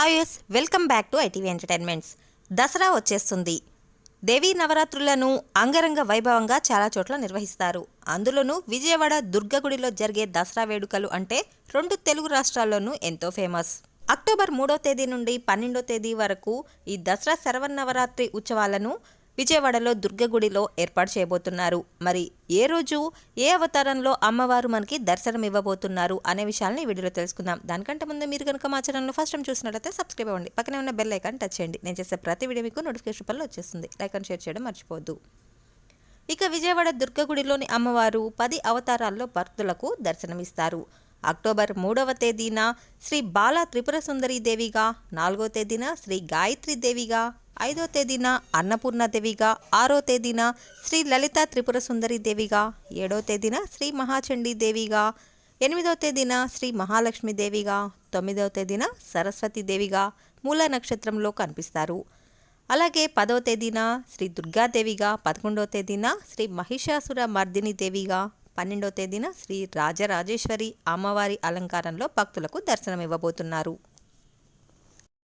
హాయస్ welcome back to ITV entertainments Dasara వచ్చేస్తుంది. దేవీ నవరాత్రులను అంగరంగ వైభవంగా చాలా చోట్ల నిర్వహిస్తారు. అందులోనూ విజయవాడ దుర్గగుడిలో జరిగే దసరా వేడుకలు అంటే రెండు తెలుగు రాష్ట్రాల్లోనూ ఎంతో ఫేమస్. అక్టోబర్ మూడో తేదీ నుండి పన్నెండో తేదీ వరకు ఈ దసరా శరవన్నవరాత్రి ఉత్సవాలను విజయవాడలో దుర్గగుడిలో ఏర్పాటు చేయబోతున్నారు. మరి ఏ రోజు ఏ అవతారంలో అమ్మవారు మనకి దర్శనం ఇవ్వబోతున్నారు అనే విషయాన్ని వీడియోలో తెలుసుకుందాం. దానికంటే ముందు మీరు కనుక మా ఛానల్ను ఫస్ట్ టైం చూసినట్లయితే సబ్స్క్రైబ్ అవ్వండి. పక్కనే ఉన్న బెల్ ఐకాన్ టచ్ చేయండి. నేను చేసే ప్రతి వీడియో మీకు నోటిఫికేషన్ పనులు వచ్చేస్తుంది. లైక్ అండ్ షేర్ చేయడం మర్చిపోవద్దు. ఇక విజయవాడ దుర్గగుడిలోని అమ్మవారు పది అవతారాల్లో భక్తులకు దర్శనమిస్తారు అక్టోబర్ మూడవ తేదీన శ్రీ బాల త్రిపుర సుందరి దేవిగా నాలుగో తేదీన శ్రీ గాయత్రి దేవిగా ఐదో తేదీన అన్నపూర్ణ దేవిగా ఆరో తేదీన శ్రీ లలిత త్రిపుర సుందరి దేవిగా ఏడో తేదీన శ్రీ మహాచండీ దేవిగా ఎనిమిదో తేదీన శ్రీ మహాలక్ష్మి దేవిగా తొమ్మిదవ తేదీన సరస్వతి దేవిగా మూల నక్షత్రంలో కనిపిస్తారు. అలాగే పదో తేదీన శ్రీ దుర్గాదేవిగా పదకొండవ తేదీన శ్రీ మహిషాసుర మర్దిని దేవిగా పన్నెండవ తేదీన శ్రీ రాజరాజేశ్వరి అమ్మవారి అలంకారంలో భక్తులకు దర్శనమివ్వబోతున్నారు.